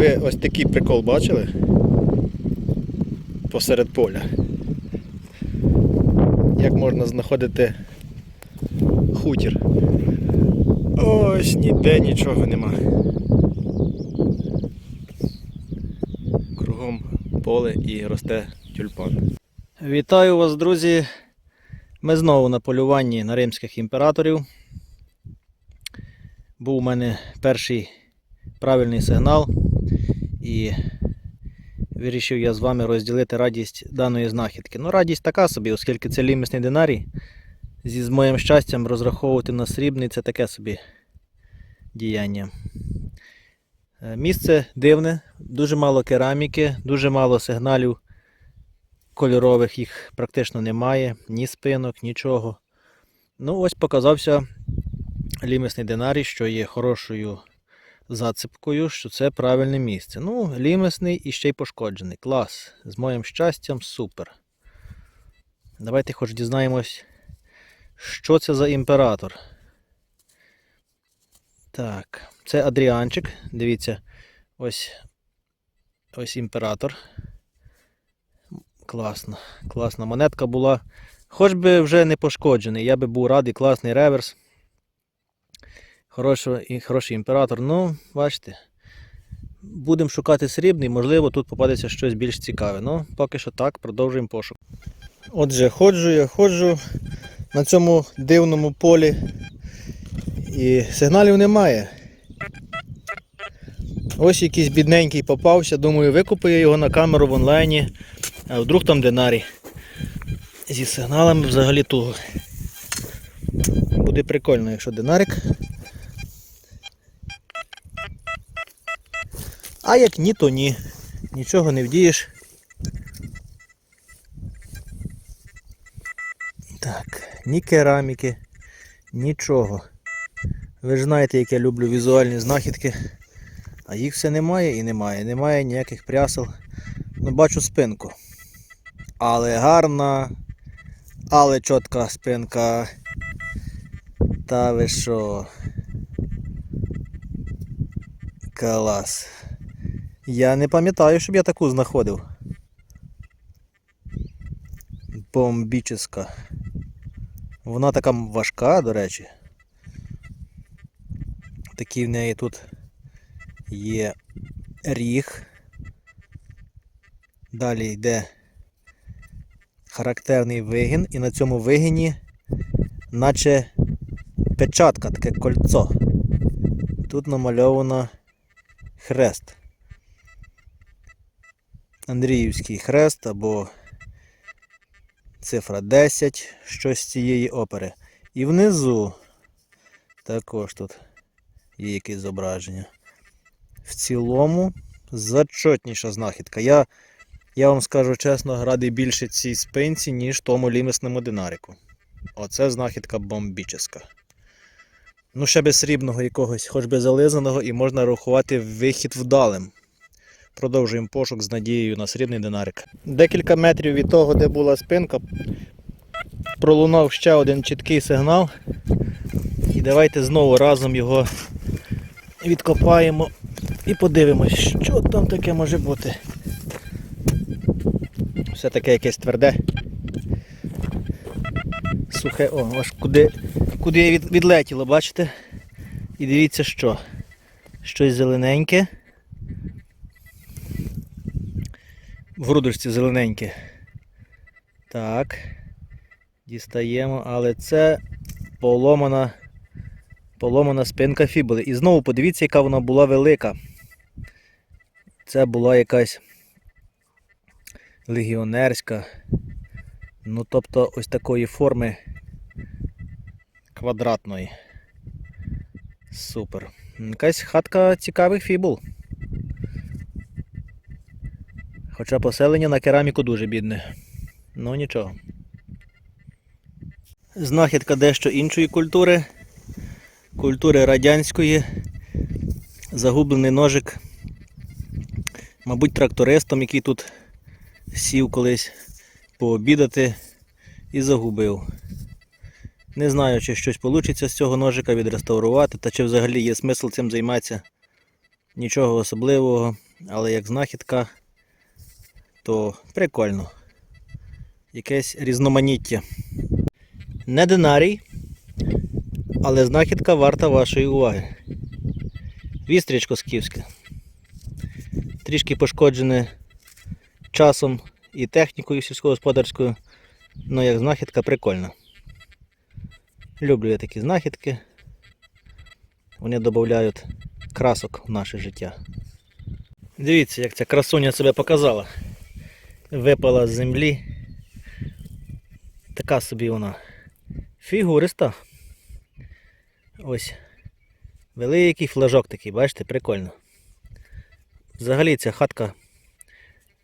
Ви ось такий прикол бачили? Посеред поля. Як можна знаходити хутір? Ось ніде нічого нема. Кругом поле і росте тюльпан. Вітаю вас, друзі! Ми знову на полюванні на римських імператорів. Був у мене перший правильний сигнал, і вирішив я з вами розділити радість даної знахідки. Ну, радість така собі, оскільки це лімісний динарій. Зі з моїм щастям розраховувати на срібний це таке собі діяння. Е, Місце дивне, дуже мало кераміки, дуже мало сигналів кольорових, їх практично немає, ні спинок, нічого. Ну, ось показався лімісний динарій, що є хорошою зацепкою, що це правильне місце. Ну, лімісний і ще й пошкоджений. Клас. З моїм щастям супер. Давайте хоч дізнаємось, що це за імператор. Так, це Адріанчик. Дивіться, ось ось імператор. Класно, класна монетка була. Хоч би вже не пошкоджений, я би був радий, класний реверс. Хороший, хороший імператор. Ну, бачите. Будемо шукати срібний, можливо, тут попадеться щось більш цікаве. Ну, поки що так, продовжуємо пошук. Отже, ходжу я ходжу на цьому дивному полі. І сигналів немає. Ось якийсь бідненький попався. Думаю, викупаю його на камеру в онлайні. А вдруг там динарій. Зі сигналами взагалі туго. Буде прикольно, якщо динарик. А як ні, то ні. Нічого не вдієш. Так, ні кераміки, нічого. Ви ж знаєте, як я люблю візуальні знахідки. А їх все немає і немає. Немає ніяких прясел. Ну, бачу спинку. Але гарна, але чітка спинка. Та ви що? Клас. Я не пам'ятаю, щоб я таку знаходив. Бомбіческа. Вона така важка, до речі. Такий в неї тут є ріг. Далі йде характерний вигін, і на цьому вигині наче печатка, таке кольцо. Тут намальовано хрест. Андріївський хрест або цифра 10, щось з цієї опери. І внизу також тут є якесь зображення. В цілому зачотніша знахідка. Я, я вам скажу чесно, радий більше цій спинці, ніж тому лімісному динарику. Оце знахідка бомбіческа. Ну, ще без срібного якогось, хоч би зализаного, і можна рахувати вихід вдалим. Продовжуємо пошук з надією на срібний динарик. Декілька метрів від того, де була спинка, пролунав ще один чіткий сигнал. І давайте знову разом його відкопаємо і подивимось, що там таке може бути. Все таке якесь тверде. Сухе, о, аж куди, куди від, відлетіло, бачите? І дивіться що. Щось зелененьке. В грудочці зелененьке. Так. Дістаємо, але це поломана, поломана спинка фібули. І знову подивіться, яка вона була велика. Це була якась легіонерська. Ну, тобто ось такої форми квадратної. Супер. Якась хатка цікавих фібул. Хоча поселення на кераміку дуже бідне. Ну нічого. Знахідка дещо іншої культури. Культури радянської. Загублений ножик. Мабуть, трактористом, який тут сів колись пообідати і загубив. Не знаю, чи щось вийде з цього ножика відреставрувати, та чи взагалі є смисл цим займатися. Нічого особливого. Але як знахідка, то прикольно. Якесь різноманіття. Не динарій, але знахідка варта вашої уваги. Вістрячко скіфське. Трішки пошкоджене часом і технікою сільськогосподарською. Ну, як знахідка прикольна. Люблю я такі знахідки. Вони додають красок в наше життя. Дивіться, як ця красуня себе показала. Випала з землі. Така собі вона фігуриста. Ось. Великий флажок такий, бачите, прикольно. Взагалі ця хатка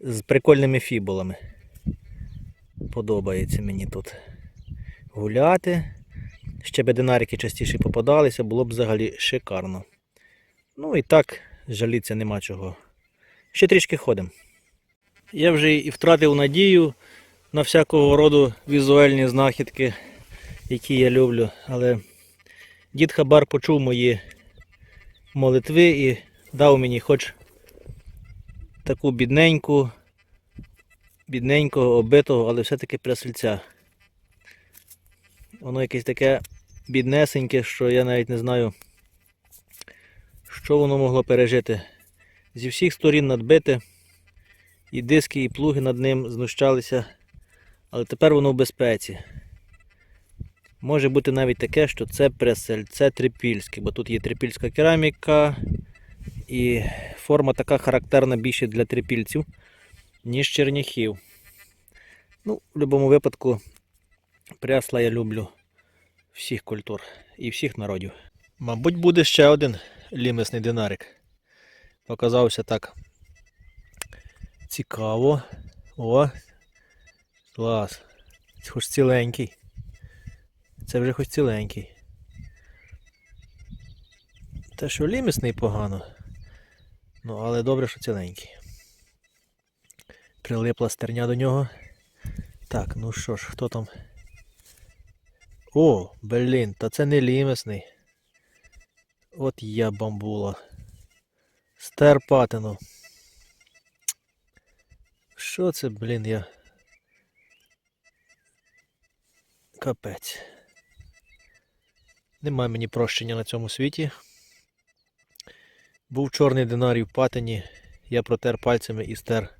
з прикольними фібулами. Подобається мені тут гуляти. Ще би динарики частіше попадалися, було б взагалі шикарно. Ну і так, жалітися нема чого. Ще трішки ходимо. Я вже і втратив надію на всякого роду візуальні знахідки, які я люблю. Але дід Хабар почув мої молитви і дав мені хоч таку бідненьку, бідненького, оббитого, але все-таки прясельця. Воно якесь таке біднесеньке, що я навіть не знаю, що воно могло пережити. Зі всіх сторін надбите, і диски, і плуги над ним знущалися, але тепер воно в безпеці. Може бути навіть таке, що це пресельце трипільське, бо тут є трипільська кераміка, і форма така характерна більше для трипільців, ніж черняхів. Ну, в будь-якому випадку, прясла я люблю всіх культур і всіх народів. Мабуть, буде ще один лімесний динарик. Показався так цікаво. О, клас. Хоч ціленький. Це вже хоч ціленький. Те, що лімісний погано. Ну, але добре, що ціленький. Прилипла стерня до нього. Так, ну що ж, хто там? О, блін, та це не лімесний. От я бамбула. Стер патину. Що це, блін, я. Капець. Нема мені прощення на цьому світі. Був чорний динарій в патині, я протер пальцями і стер.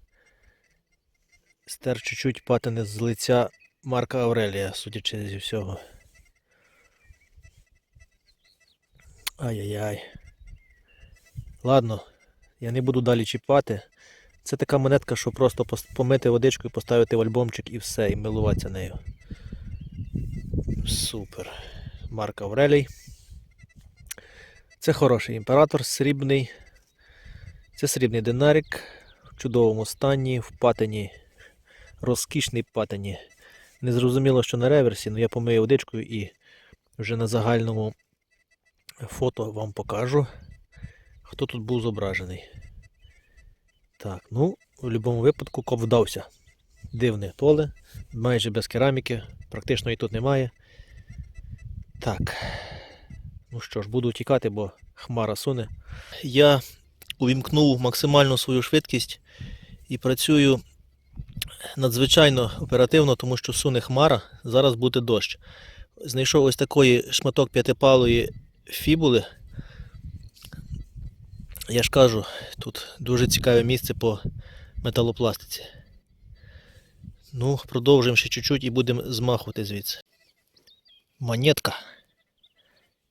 Стер чуть-чуть патини з лиця Марка Аврелія, судячи зі всього. Ай-яй-яй. Ладно, я не буду далі чіпати. Це така монетка, що просто помити водичкою, поставити в альбомчик і все, і милуватися нею. Супер. Марк Аврелій. Це хороший імператор, срібний. Це срібний динарик в чудовому стані, в патині, розкішний патині. Незрозуміло, що на реверсі, але я помию водичкою і вже на загальному фото вам покажу, хто тут був зображений. Так, ну, в будь-якому випадку коп вдався. Дивне поле, майже без кераміки, практично і тут немає. Так. Ну що ж, буду тікати, бо хмара суне. Я увімкнув максимальну свою швидкість і працюю надзвичайно оперативно, тому що суне хмара, зараз буде дощ. Знайшов ось такий шматок п'ятипалої фібули. Я ж кажу, тут дуже цікаве місце по металопластиці. Ну, продовжуємо ще чуть-чуть і будемо змахувати звідси. Монетка.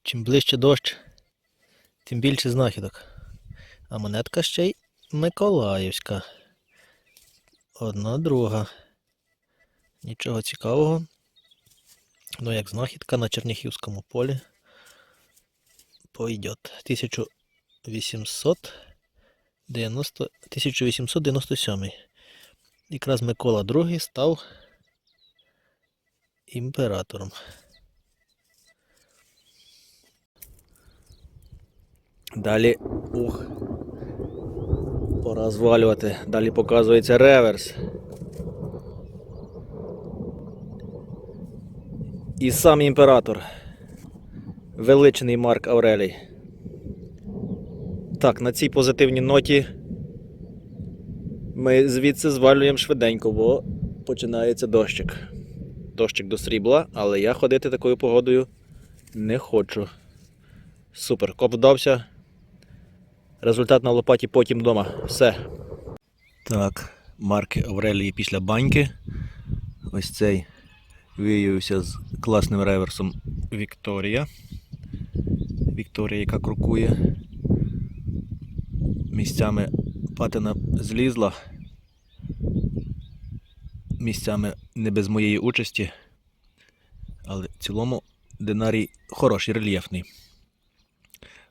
Чим ближче дощ, тим більше знахідок. А монетка ще й Миколаївська. Одна друга. Нічого цікавого. Ну, як знахідка на Черняхівському полі. Пойдет. 1890, 1897. Якраз Микола II став імператором. Далі. Ух. Пора звалювати. Далі показується реверс. І сам імператор. Величний Марк Аврелій. Так, на цій позитивній ноті Ми звідси звалюємо швиденько, бо починається дощик. Дощик до срібла, але я ходити такою погодою не хочу. Супер, коп вдався. Результат на лопаті потім вдома. Все. Так, марки Аврелії після баньки. Ось цей виявився з класним реверсом Вікторія. Вікторія, яка крокує. Місцями патина злізла. Місцями не без моєї участі. Але в цілому динарій хороший, рельєфний.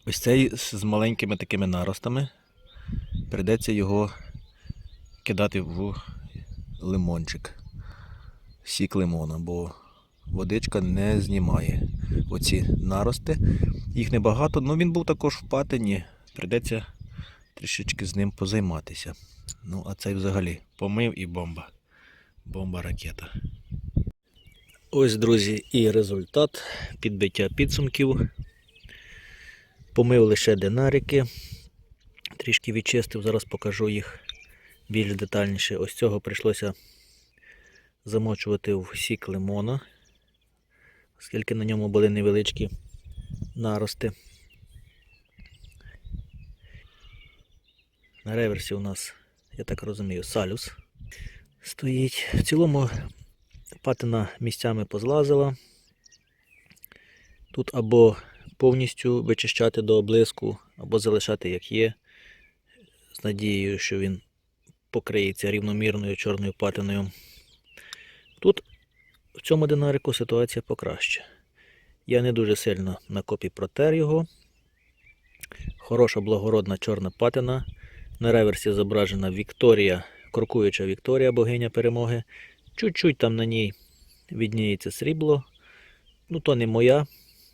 Ось цей з маленькими такими наростами. Придеться його кидати в лимончик. Сік лимона, бо водичка не знімає оці нарости. Їх небагато, але він був також в патині. Придеться трішечки з ним позайматися. Ну, а цей взагалі помив і бомба. Бомба ракета. Ось, друзі, і результат підбиття підсумків. Помив лише динарики. Трішки відчистив, зараз покажу їх більш детальніше. Ось цього прийшлося замочувати в сік лимона, оскільки на ньому були невеличкі нарости. На реверсі у нас, я так розумію, салюс стоїть. В цілому патина місцями позлазила. Тут або повністю вичищати до облиску, або залишати як є, з надією, що він покриється рівномірною чорною патиною. Тут в цьому динарику ситуація покраще. Я не дуже сильно на копі протер його. Хороша благородна чорна патина. На реверсі зображена Вікторія, крокуюча Вікторія, богиня перемоги. Чуть-чуть там на ній відніється срібло. Ну, то не моя,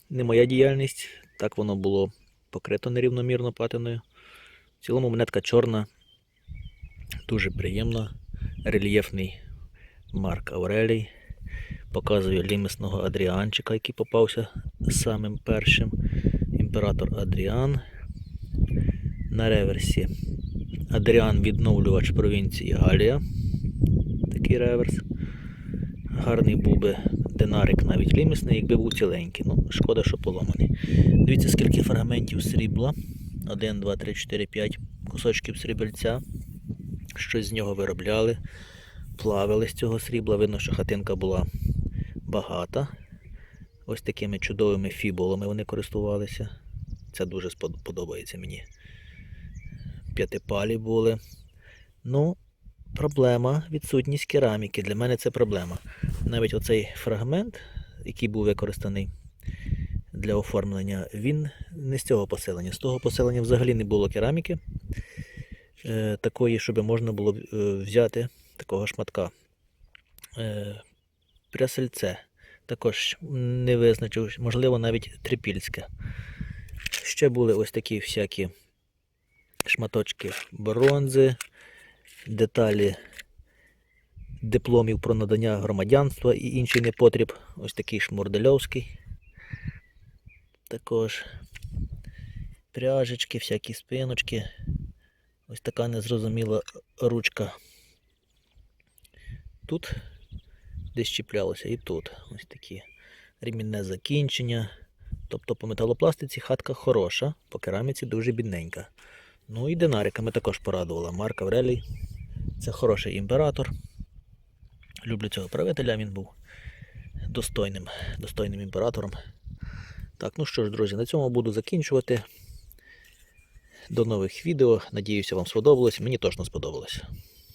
не моя діяльність. Так воно було покрито нерівномірно патиною. В цілому монетка чорна, дуже приємна, рельєфний Марк Аврелій. Показує лімісного Адріанчика, який попався самим першим. Імператор Адріан. На реверсі Адріан відновлювач провінції Галія. Такий реверс. Гарний був би динарик навіть лімісний, якби був ціленький. Ну, шкода, що поломаний. Дивіться, скільки фрагментів срібла. 1, 2, 3, 4, 5 кусочків срібельця. Щось з нього виробляли. Плавили з цього срібла. Видно, що хатинка була багата. Ось такими чудовими фібулами вони користувалися. Це дуже подобається мені. П'ятипалі були. Ну, проблема відсутність кераміки. Для мене це проблема. Навіть оцей фрагмент, який був використаний для оформлення, він не з цього поселення. З того поселення взагалі не було кераміки. Е, такої, щоб можна було е, взяти такого шматка. Е, Прясельце також не визначив, можливо, навіть трипільське. Ще були ось такі всякі шматочки бронзи, деталі дипломів про надання громадянства і інший непотріб. Ось такий шмурдельовський. Також пряжечки, всякі спиночки. Ось така незрозуміла ручка. Тут десь чіплялося і тут. Ось такі ремінне закінчення. Тобто по металопластиці хатка хороша, по кераміці дуже бідненька. Ну і динариками також порадувала. Марк Аврелій. Це хороший імператор. Люблю цього правителя, він був достойним, достойним імператором. Так, ну що ж, друзі, на цьому буду закінчувати. До нових відео. Надіюся, вам сподобалось. Мені точно сподобалось.